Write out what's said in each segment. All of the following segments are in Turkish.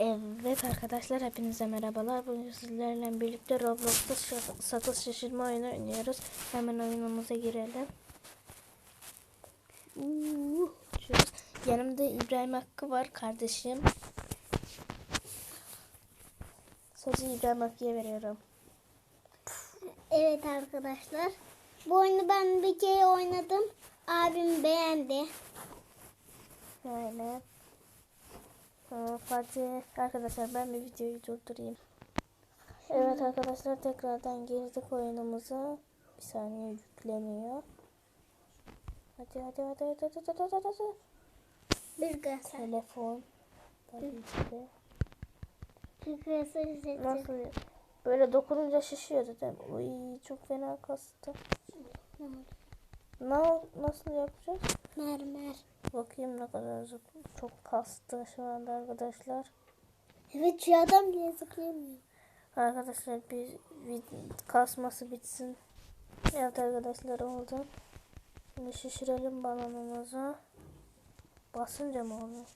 Evet arkadaşlar hepinize merhabalar. Bugün sizlerle birlikte Roblox'ta satış şaşırma oyunu oynuyoruz. Hemen oyunumuza girelim. Uuu. Yanımda İbrahim Hakkı var kardeşim. Sözü İbrahim Hakkı'ya veriyorum. Evet arkadaşlar. Bu oyunu ben bir kere oynadım. Abim beğendi. Tamam, Fatih arkadaşlar ben bir videoyu durdurayım. Evet arkadaşlar tekrardan girdik oyunumuza. Bir saniye yükleniyor. Hadi hadi hadi hadi hadi hadi hadi hadi. Bir gazete. Telefon. Tabii ki de. Nasıl? Böyle dokununca şişiyor dedim. Uy çok fena kastı. Ne, nasıl yapacağız? Mermer. Bakayım ne kadar zıp- çok kastı şu anda arkadaşlar. Evet şu adam bile zıplayamıyor. Arkadaşlar bir vid- kasması bitsin. Evet arkadaşlar oldu. Şimdi şişirelim balonumuzu. Basınca mı oluyor?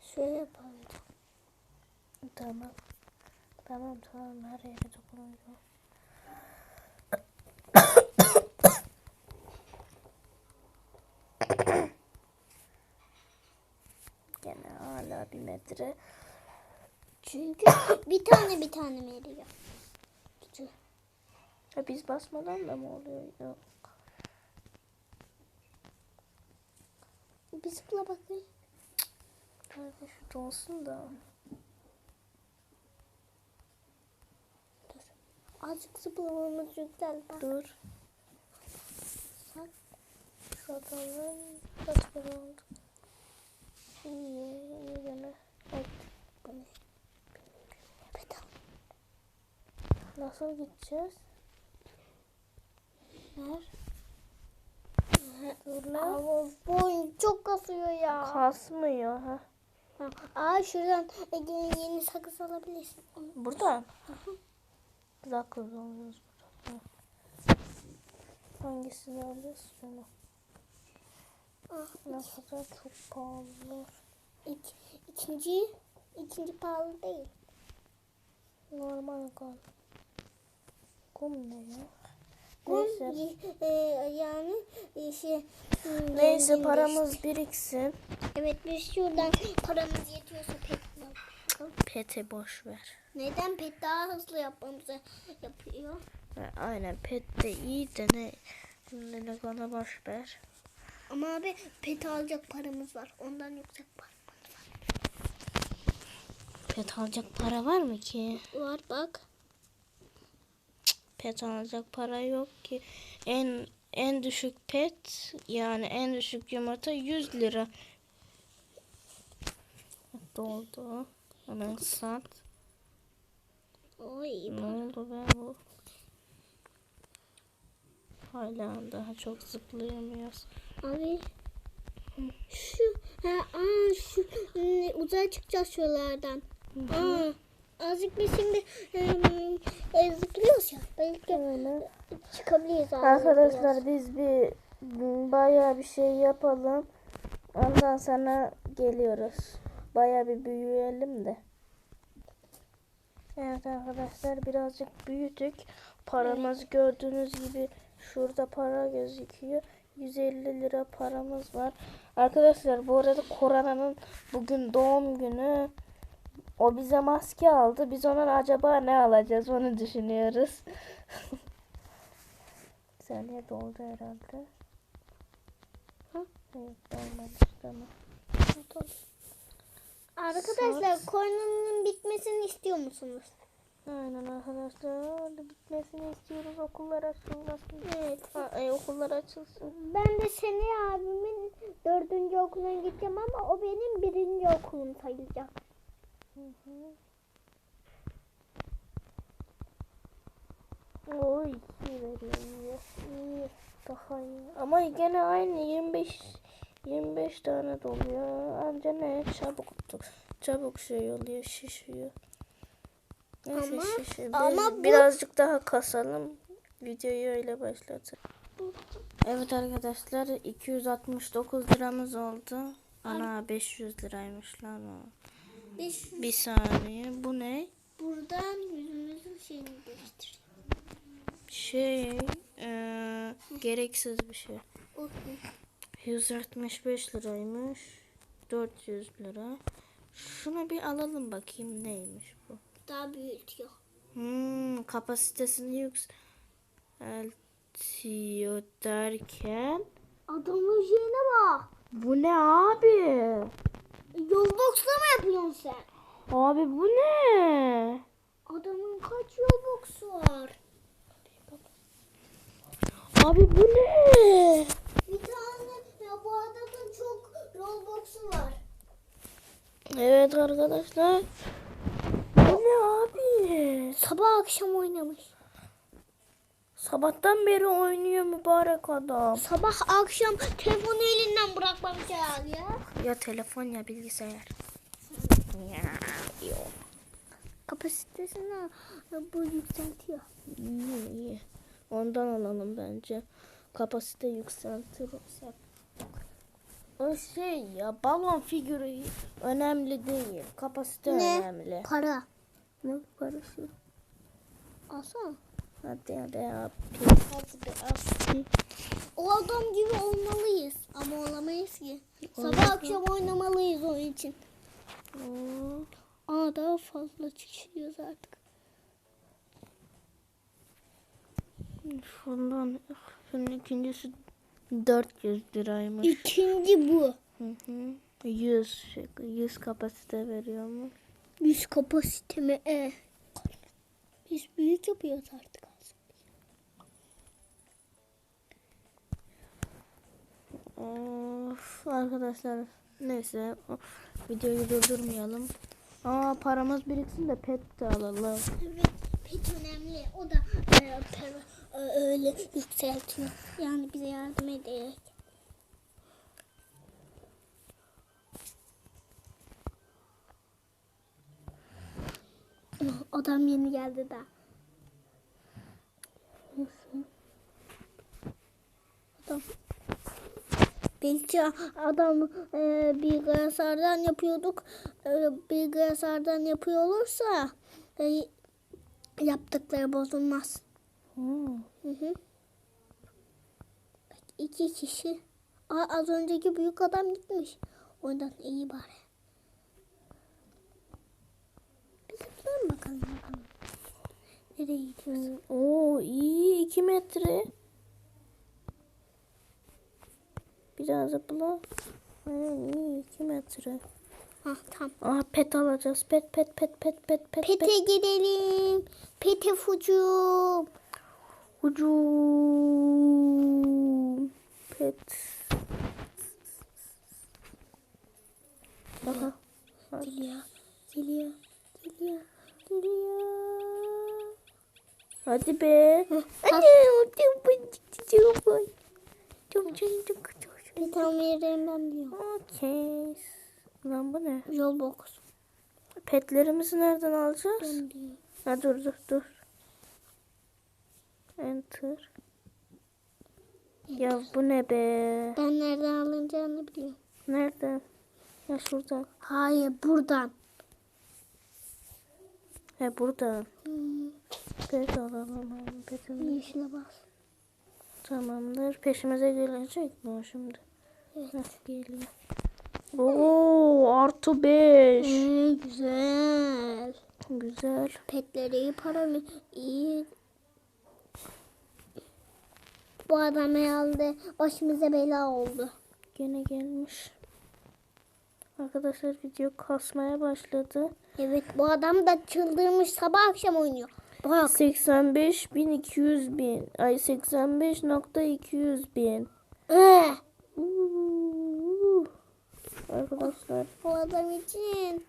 Şöyle yapalım. Tamam. Tamam tamam her yere dokununca. Gene hala bir metre. Çünkü bir tane bir tane veriyor. Ha, biz basmadan da mı oluyor? Yok. Bir zıpla bakayım. Hadi şu dolsun da. Dur. Azıcık zıplamamız güzel. Bak. Dur. Bak. Satalım. Kaç para oldu? İyi, iyi gene. Nasıl gideceğiz? Ver. Dur lan. Ama bu oyun çok kasıyor ya. Kasmıyor ha. Ha, Aa şuradan e, yeni, yeni sakız alabilirsin. Buradan. Bir dakika alıyoruz buradan. Ha. Hangisini alacağız? Şunu. Ah, Ne kadar çok pahalı. ik, ikinci, ikinci pahalı değil. Normal gal. Kum ne ya? Neyse. e, yani e, şey. hmm, Neyse paramız biriksin. Evet biz şuradan paramız yetiyorsa pet alalım. Pete boş ver. Neden pet daha hızlı yapmamızı yapıyor? Ha, Aynen pet de iyi de ne? Ne bana boş ver. Ama abi pet alacak paramız var. Ondan yüksek paramız Pet alacak para var mı ki? var. Bak. Pet alacak para yok ki. En en düşük pet yani en düşük yumurta 100 lira. Doldu. Hemen sat. Oy. Ne oldu be bu? Hala daha çok zıplayamıyoruz. Abi şu ha aa şu uzaya çıkacağız şuralardan. Aa azıcık biz şimdi em, e, zıplıyoruz ya. Belki çıkabiliriz abi. Arkadaşlar biz bir bayağı bir şey yapalım. Ondan sonra geliyoruz. Bayağı bir büyüyelim de. Evet arkadaşlar birazcık büyüdük. Paramız gördüğünüz gibi şurada para gözüküyor. 150 lira paramız var. Arkadaşlar bu arada Korana'nın bugün doğum günü. O bize maske aldı. Biz ona acaba ne alacağız onu düşünüyoruz. Saniye doldu herhalde. Hı? Evet dolmamış tamam. Arkadaşlar koronanın bitmesini istiyor musunuz? Aynen arkadaşlar. Bitmesini istiyoruz. Okullar açılmasın. Evet. Ha, e, okullar açılsın. Ben de seneye abimin dördüncü okuluna gideceğim ama o benim birinci okulum sayılacak. Oy iyi veriyor iyi. Daha iyi. Ama gene aynı 25 25 tane doluyor. Anca ne çabuk çabuk şey oluyor şişiyor. Neyse Ama- şişiyor. ama bu- birazcık daha kasalım. Videoyu öyle başlatalım. Evet arkadaşlar 269 liramız oldu. Ana 500 liraymış lan o. Biz Bir saniye. Bu ne? buradan yüzümüzün şeyini değiştirelim. Şey, eee, gereksiz bir şey. Okey. 165 liraymış. 400 lira. Şunu bir alalım bakayım neymiş bu. Daha büyütüyor. Hmm, kapasitesini yükseltiyor derken. Adamın şeyine bak. Bu ne abi? Yolbox'la mı yapıyorsun sen? Abi bu ne? Adamın kaç yolbox'u var? Abi bu ne? Bir tane ya bu adamın çok yolbox'u var. Evet arkadaşlar. Bu ne abi? Sabah akşam oynamış. Sabahtan beri oynuyor mübarek adam. Sabah akşam telefonu elinden bırakmamış herhalde ya. Ya telefon ya bilgisayar. Ya, yok. Kapasitesini bu yükseltiyor. İyi iyi. Ondan alalım bence. Kapasite yükseltiriz hep. O şey ya balon figürü önemli değil. Kapasite Ne? önemli. Para. Ne parası? Alsana. Hadi hadi abi. Hadi al. O adam gibi olmalıyız. Ama olamayız ki. Sabah akşam oynamalıyız onun için. Aa daha fazla çıkıyoruz artık. Şundan şunun ikincisi 400 liraymış. İkinci bu. Hı hı. 100 şey, 100 kapasite veriyormuş. Yüz kapasitemi e. Biz büyük yapıyoruz artık Of, arkadaşlar neyse videoyu durdurmayalım. Aa paramız biriksin de pet de alalım. Evet, pek önemli. O da e, para, e, öyle yükseltiyor. Yani bize yardım ederek. Adam yeni geldi da. Adam. Belki adam e, bilgisayardan yapıyorduk. E, bilgisayardan yapıyor olursa e, yaptıkları bozulmaz. Hmm. Hı hı. Bak iki kişi. Aa, az önceki büyük adam gitmiş. Ondan iyi bari. Biz gidelim bakalım bakalım. Nereye gidiyoruz? Oo iyi 2 metre. Biraz zıpla. Aynen iyi 2 metre. Ha tamam. Aa pet alacağız. Pet pet pet pet pet pet. Pete pet. gidelim. Pete fucum. Ucum. Pet. Aha. Geliyor. Geliyor. Geliyor. Geliyor. Hadi be. Hadi. Bir tane veririm ben diyor. Okey. Lan bu ne? Yolbox. Petlerimizi nereden alacağız? Ben diyor. Ha dur dur dur. Enter. Ya bu ne be? Ben nereden alınacağını biliyorum. Nereden? Ya şuradan. Hayır buradan. He buradan. Hmm, Pet alalım. Petimizi. yeşile bas. Tamamdır. Peşimize gelecek mi o şimdi? Evet. Heh, geliyor. Oo artı 5. Ee, güzel. Güzel. Petleri iyi para mı? İyi. Bu adam herhalde başımıza bela oldu. Gene gelmiş. Arkadaşlar video kasmaya başladı. Evet bu adam da çıldırmış sabah akşam oynuyor. Bak. 85 bin 200 bin. Ay 85 nokta 200 bin. Uuu. Arkadaşlar o adam için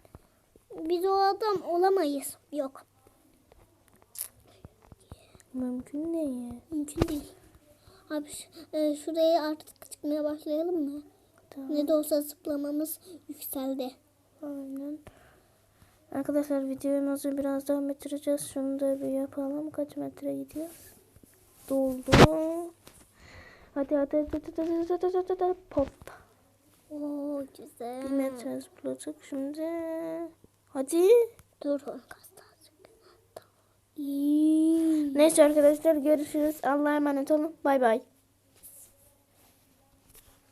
biz o adam olamayız. Yok. mümkün değil. Mümkün değil. Abi e, şuraya artık çıkmaya başlayalım mı? Tamam. Ne de olsa zıplamamız yükseldi. Aynen. Arkadaşlar videomuzu biraz daha bitireceğiz. Şunu da bir yapalım. Kaç metre gidiyoruz? Doldu. Hadi hadi hadi hadi hadi hadi hadi hadi pop. Oo Bir güzel. metre zıpladık. Şimdi Hadi. Dur onu. Neyse arkadaşlar görüşürüz. Allah'a emanet olun. Bay bay.